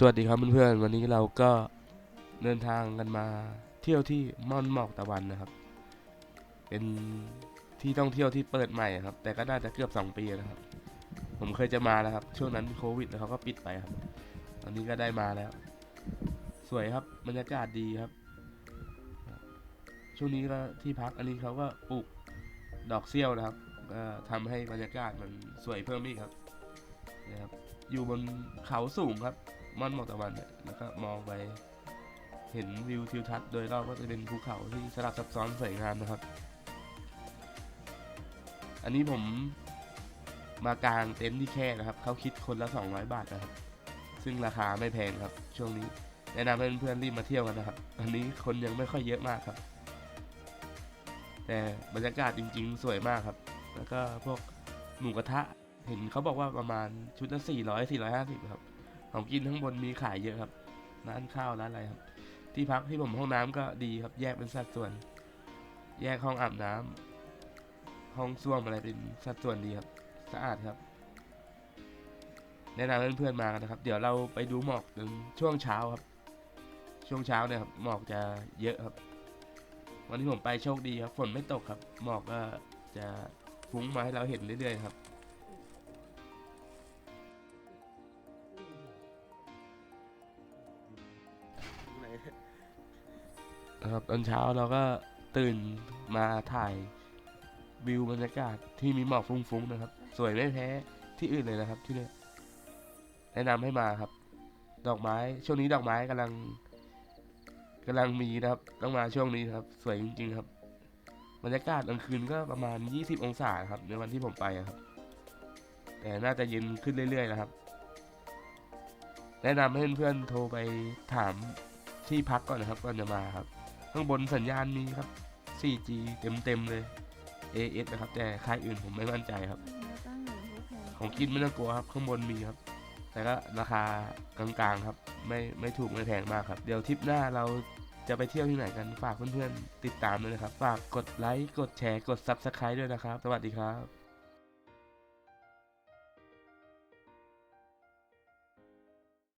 สวัสดีครับเพื่อนๆวันนี้เราก็เดินทางกันมาเที่ยวที่ม่อนหมอกตะวันนะครับ เป็นที่ท่องเที่ยวที่เปิดใหม่ครับ แต่ก็น่าจะเกือบสองปีแล้วครับ ผมเคยจะมาแล้วครับ ช่วงนั้นโควิดแล้วเขาก็ปิดไปครับ ตอนนี้ก็ได้มาแล้ว สวยครับบรรยากาศดีครับ ช่วงนี้ก็ที่พักอันนี้เขาก็ปลูกดอกเซี่ยวนะครับก็ทำให้บรรยากาศมันสวยเพิ่มอีกครับนะครับอยู่บนเขาสูงครับ ม่อนหมอกตะวันเนี่ยแล้วก็มองไปเห็นวิวทิวทัศน์โดยรอบก็จะเป็นภูเขาที่สลับซับซ้อนสวยงามนะครับ อันนี้ผมมากางเต็นท์ที่แค่นะครับ เขาคิดคนละ 200 บาทนะครับ ซึ่งราคาไม่แพงครับ ช่วงนี้แนะนำให้เพื่อนๆรีบมาเที่ยวกันนะครับ อันนี้คนยังไม่ค่อยเยอะมากครับ แต่บรรยากาศจริง ๆ สวยมากครับ แล้วก็พวกหมูกระทะ เห็นเขาบอกว่าประมาณชุดละ400 450ครับ ของกินข้งบนมีขายเยอะครับ ร้านข้าวร้านอะไรครับ ที่พักที่ผมห้องน้ำก็ดีครับ แยกเป็นสัดส่วน แยกห้องอาบน้ำห้องส้วมอะไรเป็นสัดส่วนดีครับ สะอาดครับ แนะนำเพื่อนๆมากันนะครับ เดี๋ยวเราไปดูหมอกในช่วงเช้าครับ ช่วงเช้าเนี่ยครับหมอกจะเยอะครับ วันที่ผมไปโชคดีครับ ฝนไม่ตกครับ หมอกก็จะฟุ้งมาให้เราเห็นเรื่อยๆครับ นะครับตอนเช้าเราก็ตื่นมาถ่ายวิวบรรยากาศที่มีหมอกฟุ้งๆนะครับ สวยไม่แพ้ที่อื่นเลยนะครับที่นี่แนะนำให้มาครับ ดอกไม้ช่วงนี้ดอกไม้กำลังกำลังมีนะครับ ต้องมาช่วงนี้ครับ สวยจริง ๆ ครับบรรยากาศกลางคืนก็ประมาณ 20 องศาครับ ในวันที่ผมไปครับ แต่น่าจะเย็นขึ้นเรื่อยๆนะครับ แนะนำให้เพื่อนๆโทรไปถาม ที่พักก่อนนะครับก่อนจะมาครับ ข้างบนสัญญาณมีครับ 4G เต็มๆเลย AS นะครับ แต่ค่ายอื่นผมไม่มั่นใจครับ ของกินไม่ต้องกลัวครับ ข้างบนมีครับ แต่ก็ราคากลางๆครับ ไม่ไม่ถูกไม่แพงมากครับ เดี๋ยวทริปหน้าเราจะไปเที่ยวที่ไหนกันฝากเพื่อนๆติดตามด้วยนะครับ ฝากกดไลค์กดแชร์กด Subscribe ด้วยนะครับ สวัสดีครับ